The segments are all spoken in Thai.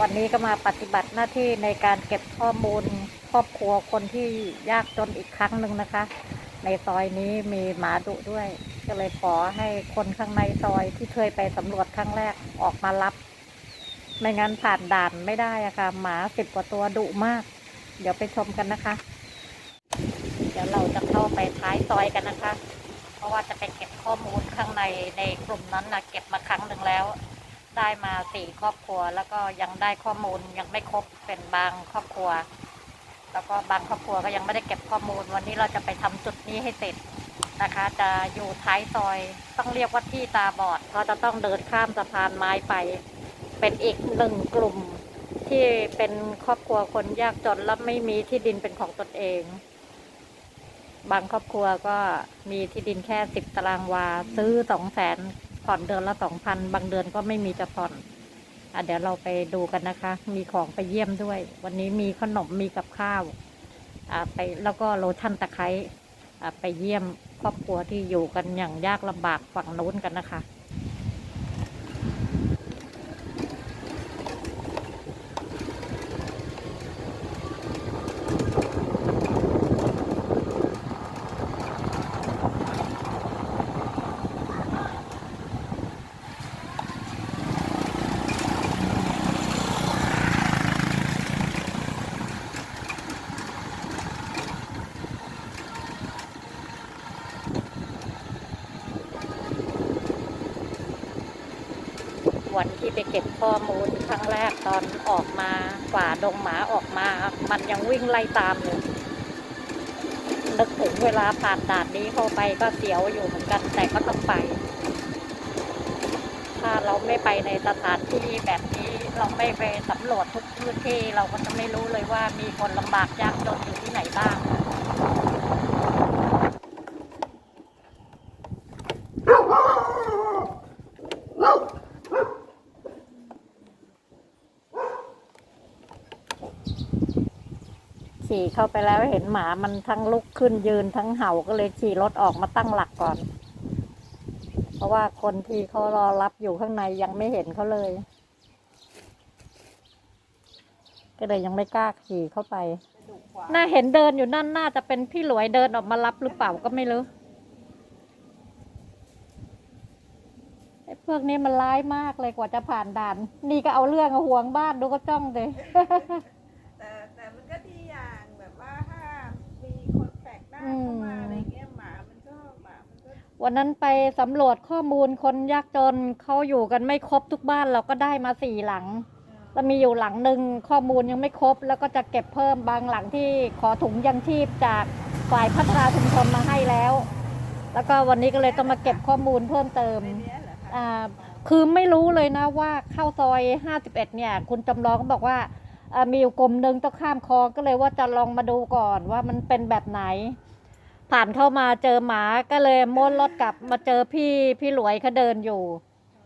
วันนี้ก็มาปฏิบัติหน้าที่ในการเก็บข้อมูลครอบครัวคนที่ยากจนอีกครั้งหนึ่งนะคะ ในซอยนี้มีหมาดุด้วย ก็เลยขอให้คนข้างในซอยที่เคยไปสำรวจครั้งแรกออกมารับ ไม่งั้นผ่านด่านไม่ได้อะค่ะ หมาสิบกว่าตัวดุมาก เดี๋ยวไปชมกันนะคะ เดี๋ยวเราจะเข้าไปท้ายซอยกันนะคะ เพราะว่าจะไปเก็บข้อมูลข้างในในกลุ่มนั้นนะเก็บมาครั้งหนึ่งแล้ว ได้มาสี่ครอบครัว แล้วก็ยังได้ข้อมูลยังไม่ครบเป็นบางครอบครัว แล้วก็บางครอบครัวก็ยังไม่ได้เก็บข้อมูล วันนี้เราจะไปทำจุดนี้ให้เสร็จนะคะ จะอยู่ท้ายซอยต้องเรียกว่าที่ตาบอดเพราะจะต้องเดินข้ามสะพานไม้ไปเป็นอีกหนึ่งกลุ่มที่เป็นครอบครัวคนยากจนและไม่มีที่ดินเป็นของตนเอง บางครอบครัวก็มีที่ดินแค่สิบตารางวา ซื้อสองแสน ผ่อนเดือนละสองพันบางเดือนก็ไม่มีจะผ่อนอะเดี๋ยวเราไปดูกันนะคะ มีของไปเยี่ยมด้วย วันนี้มีขนมมีกับข้าวอ่าไปแล้วก็โลชั่นตะไคร้อ่าไปเยี่ยมครอบครัวที่อยู่กันอย่างยากลำบากฝั่งนู้นกันนะคะ ไปเก็บข้อมูลครั้งแรกตอนออกมาฝ่าดงหมาออกมา มันยังวิ่งไล่ตามอยู่นึกถึงเวลาผ่านด่านนี้เข้าไปก็เสียวอยู่เหมือนกันแต่ก็ต้องไป ถ้าเราไม่ไปในสถานที่แบบนี้เราไม่ไปสำรวจทุกพื้นที่เราก็จะไม่รู้เลยว่ามีคนลำบากยากจนอยู่ที่ไหนบ้าง ขี่เข้าไปแล้วเห็นหมามันทั้งลุกขึ้นยืนทั้งเห่าก็เลยขี่รถออกมาตั้งหลักก่อน เพราะว่าคนที่เขารอรับอยู่ข้างในยังไม่เห็นเขาเลย ก็เลยยังไม่กล้าขี่เข้าไป น่าเห็นเดินอยู่นั่นน่าจะเป็นพี่หลวยเดินออกมารับหรือเปล่าก็ไม่รู้ไอ้พวกนี้มันร้ายมากเลยกว่าจะผ่านด่าน นี่ก็เอาเรื่องเอาห่วงบ้านดูก็จ้องเลย แต่แต่มันก็ดีอย่างแบบว่าถ้ามีคน แปลกหน้าเข้ามาอะไรเงี้ยหมามันก็หมามันก็วันนั้นไปสำรวจข้อมูลคนยากจนเขาอยู่กันไม่ครบทุกบ้านเราก็ได้มาสี่หลังแล้วมีอยู่หลังหนึ่งข้อมูลยังไม่ครบ แล้วก็จะเก็บเพิ่มบางหลังที่ขอถุงยังชีพจากฝ่ายพัฒนาชุมชนมาให้แล้ว แล้วก็วันนี้ก็เลยต้องมาเก็บข้อมูลเพิ่มเติมในเนี้ยเหรอคะอ่าคือไม่รู้เลยนะว่าเข้าซอย 51 เนี่ย คุณจำลองก็บอกว่าอ่ามีอยู่กลมหนึ่งต้องข้ามคลองก็เลยว่าจะลองมาดูก่อนว่ามันเป็นแบบไหน ผ่านเข้ามาเจอหมาก็เลยม้วนรถกลับมาเจอพี่พี่หลวยเขาเดินอยู่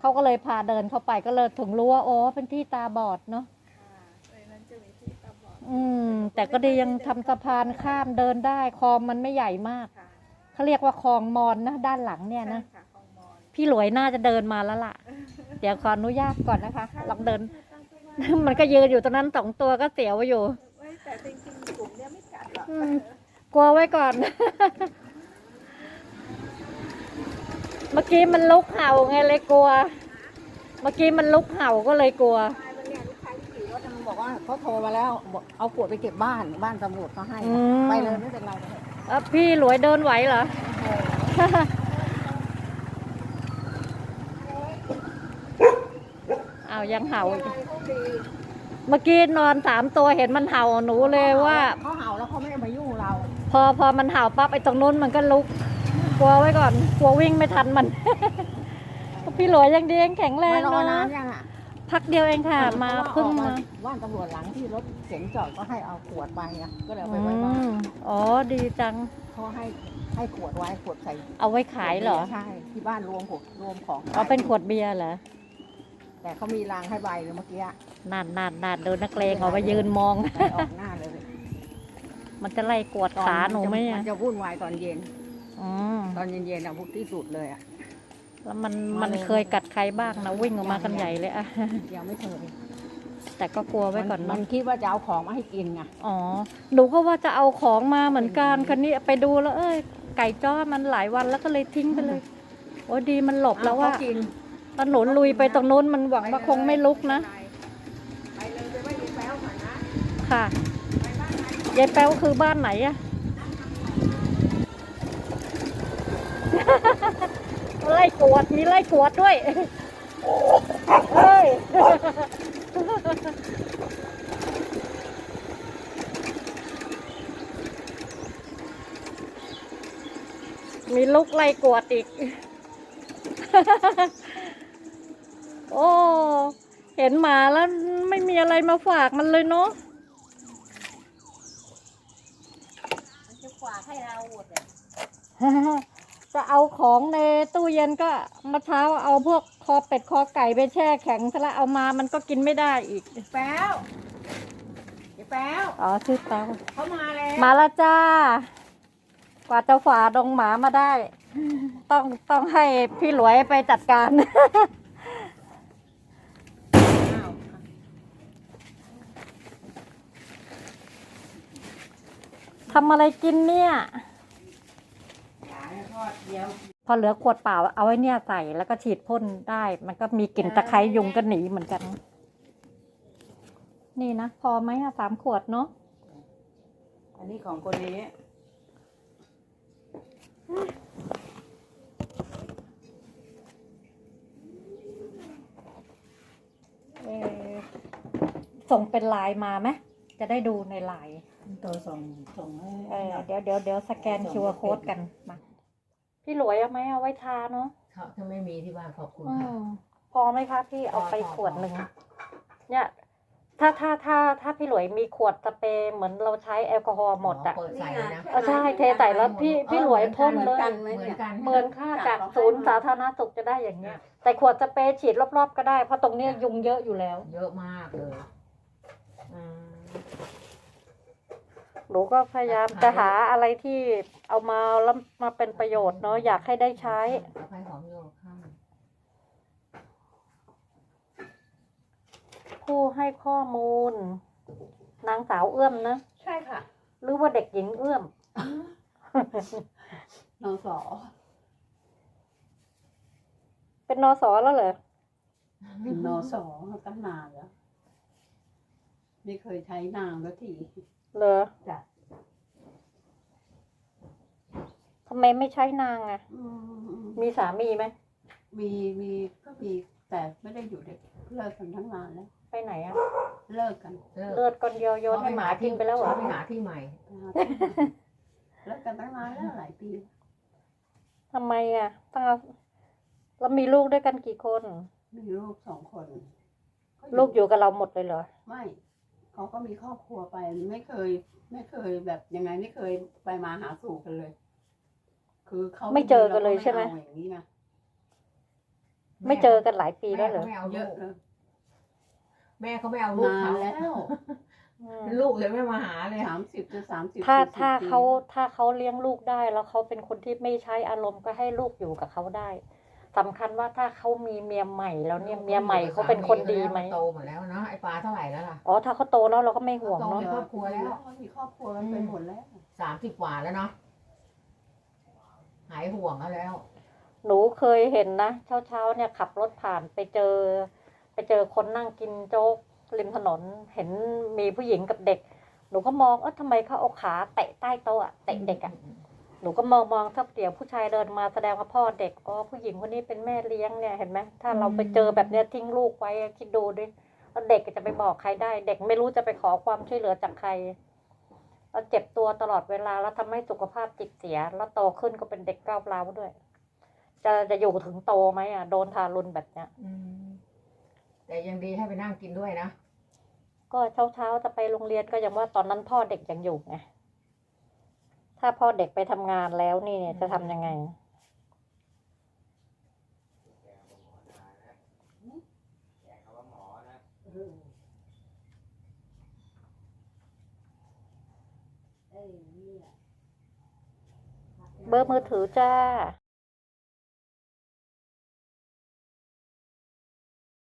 เขาก็เลยพาเดินเข้าไปก็เลยถึงรู้ว่าโอ้เป็นที่ตาบอดเนาะค่ะในนั้นจะมีที่ตาบอดอืม แต่ก็ดียังทำสะพานข้ามเดินได้คลองมันไม่ใหญ่มากค่ะเขาเรียกว่าคลองมอนนะด้านหลังเนี่ยนะใช่ค่ะของมอนพี่หลวยน่าจะเดินมาแล้วล่ะ เดี๋ยวขออนุญาตก่อนนะคะลองเดินตั้งตัวว่ามันก็ยืนอยู่ตรงนั้นสองตัวก็เสียวอยู่เว้ยแต่จริงๆกลุ่มเนี้ยไม่กัดหรอกอืมก ลัวไว้ก่อน เมื่อกี้มันลุกเห่าไงเลยกลัว เมื่อกี้มันลุกเห่าก็เลยกลัวตายวันเนี้ยลูกชายที่ขี่รถมันบอกว่าเขาโทรมาแล้วบอกเอาขวดไปเก็บบ้านบ้านตำรวจเขาให้อืม ไปเลยไม่เป็นไรเลยเอ้าพี่หลวยเดินไหวเหรอเอายังเห่าอีกอะไรก็ดี เมื่อกี้นอนสามตัวเห็นมันเห่าหนูเลยว่า เขาเห่าแล้วเขาไม่ได้มายุ่งเรา พอพอมันเห่าปั๊บไอ้ตรงนู้นมันก็ลุกกลัวไว้ก่อนกลัววิ่งไม่ทันมัน พี่หลวยยังดียังแข็งแรไม่งรอเนาะนานยังอะพักเดียวเองค่ะ มาเพระว่เพิ่งออกมาบ้านตำรวจหลังที่รถเก๋งจอดก็ให้เอาขวดไปอะก็เลยเอาไปอืไว้บ้านมอ๋อดีจัง เขาให้ให้ขวดไว้ขวดใส่เอาไว้ขายเหรอใช่ที่บ้านรวมขวดรวมของเอาเป็นขวดเบียร์เหรอ แต่เขามีรางให้ใบเลยเมื่อกี้อะนานนานนานโดนนักเลงเอาไปยืนมองให้ออกหน้าเลยมันจะไล่กวดขาหนูไหมมัอะนจะวุ่นวายตอนเย็น อืมตอนเย็นๆอะพวกที่สุดเลยอะ แล้วมันมามันเลยเคยกัดใครบ้างนะวิ่งออกมากันใหญ่เลยอะยังไม่เคยแต่ก็กลัวไว้ก่อนมัเนาะนคิดว่าจะเอาของมาให้กินไงอ๋อหนูก็ว่าจะเอาของมาเหมือนกันคันนี้ไปดูแล้ว เอ้ยไก่จ้อมันหลายวันแล้วก็เลยทิ้งไปเลย โอ้ดีมันหลบแล้วว่าเอเขกิน ตอนหนูลุยไปตรงนู้นมันหวังว่าคงไม่ลุกนะ ไปเลยไปว่ายีแป๊วก่อนนะค่ะยายแป๊วคือบ้านไหนอะไล่กวดมีไล่กวดด้วยเฮ้ยมีลูกไล่กวดอีก โอ้ เห็นหมาแล้วไม่มีอะไรมาฝากมันเลยเนาะมันจะฝากให้เราหมดจะเอาของในตู้เย็นก็เมื่อเช้าเอาพวกคอเป็ดคอไก่ไปแช่แข็งซะแล้วเอามามันก็กินไม่ได้อีกแป๊วยีแป๊วอ๋อชื่อแต้วเขามาแล้วมาและจ้า กว่าจะฝ่าดงหมามาได้ ต้องต้องให้พี่หลวยไปจัดการ อ้าว ทำอะไรกินเนี่ยอย่าให้ทอดเดียวพอเหลือขวดเปล่าเอาไว้เนี่ยใส่แล้วก็ฉีดพ่นได้ มันก็มีกลิ่นตะไคร้ยุงก็หนีเหมือนกัน นี่นะ พอไหมอะสามขวดเนาะอันนี้ของคนนี้เออส่งเป็นไลน์มาไหมจะได้ดูในไลน์ ตัวส่งส่งให้เออเดี๋ยวเดี๋ยวเดี๋ยวสแกน QR code กันมาพี่หลวยเอาไหมเอาไว้ทาเนาะเขาถ้าไม่มีที่บ้านขอบคุณอืค่ะมพอไหมคะพี่เอาไปพอพอขวดหนึ่งพอเนี่ย ถ้าถ้าถ้าถ้าพี่หลวยมีขวดสเปรย์เหมือนเราใช้แอลกอฮอล์หมดอะเปิดใส่เลยนะ เออใช่เทใส่แล้วพี่พี่หลวยพ่นเหมืเลอนยกันไหมเหมือเนี่นยกันเหมือนค่าจากศูนย์สาธารณสุขจะได้อย่างเงี้ย แต่ขวดสเปรย์ฉีดรอบๆก็ได้เพราะตรงเนี้ยยุงเยอะอยู่แล้ว เยอะมากเลยอืม หนูก็พยายามจะหาอะไรที่เอามาแล้วมาเป็นประโยชน์เนาะอยากให้ได้ใช้ อภัยของโยข้างผู้ให้ข้อมูล นางสาวเอื้อมนะใช่ค่ะ หรือว่าเด็กหญิงเอื้อมนสอเป็นนอสอแล้วเหรอนสอตั้งนานแล้ว ไม่เคยใช้นางแล้วทีเหรอจ้ะทำไมไม่ใช้นางอะอืมมีสามีไหมมีมีก็มีแต่ไม่ได้อยู่เด็กเลิกกันทั้งนานแล้ว ไปไหนอะเลิกกันเลิกเลือดก้อนเดียวโยนให้หมากินไปแล้วเหรอไปหาที่ใหม่เลิกกันตั้งนานแล้วหลายปี ทำไมอะตั้งแต่แล้วมีลูกด้วยกันกี่คน มีลูกสองคนลูกอยู่กับเราหมดเลยเหรอ ไม่ เขาก็มีครอบครัวไปไม่เคย ไม่เคยแบบยังไงไม่เคยไปมาหาสู่กันเลย คือเขาไม่เจอกันเลยใช่ไหมราก็เอาอย่างนี้นะไม่เจอกันหลายปีแล้วเหรอแม่เขาไม่เยเอาอะลูกเลยแม่เขาไม่เอาลูกนานเขาแล้วอืมลูกเลยไม่มาหาเลยสามสิบจะสามสิบถ้าสี่สิบถ้าปีเขาถ้าเขาเลี้ยงลูกได้ แล้วเขาเป็นคนที่ไม่ใช้อารมณ์ก็ให้ลูกอยู่กับเขาได้ สำคัญว่าถ้าเขามีเมียใหม่แล้วเนี่ยเมียใหม่เขาเป็นคนดีไหมโตหมดแล้วเนาะไอ้ปลาเท่าไหร่แล้วล่ะอ๋อถ้าเขาโตแล้วเราก็ไม่ห่วงเนาะมีครอบครัวแล้วเขามีครอบครัวกันไปหมดแล้วสามสิบกว่าแล้วเนาะหายห่วงแล้วแล้วหนูเคยเห็นนะเช้าเช้าๆเนี่ยขับรถผ่านไปเจอ ไปเจอคนนั่งกินโจ๊กริมถนนเห็นมีผู้หญิงกับเด็ก หนูก็มองเออทำไมเขาเอาขาเตะใต้โต๊ะอะเตะเด็กอะ หนูก็มองมองถ้าเดี๋ยวผู้ชายเดินมาแสดงว่าพ่อเด็กอ๋อผู้หญิงคนนี้เป็นแม่เลี้ยงเนี่ยเห็นไหมถ้าเราไปเจอแบบเนี้ยทิ้งลูกไว้อะคิดดูดิแล้วเด็กจะไปบอกใครได้ เด็กไม่รู้จะไปขอความช่วยเหลือจากใครแล้วเจ็บตัวตลอดเวลาแล้วทำให้สุขภาพจิตเสีย แล้วโตขึ้นก็เป็นเด็กก้าวร้าวด้วย จะจะอยู่ถึงโตไหมอะโดนทารุณแบบเนี้ยอืมแต่ยังดีให้ไปนั่งกินด้วยนะก็เช้าเช้าๆจะไปโรงเรียนก็ยังว่าตอนนั้นพ่อเด็กยังอยู่ไง ถ้าพ่อเด็กไปทำงานแล้วนี่เนี่ยจะทำยังไง เบอร์มือถือจ้า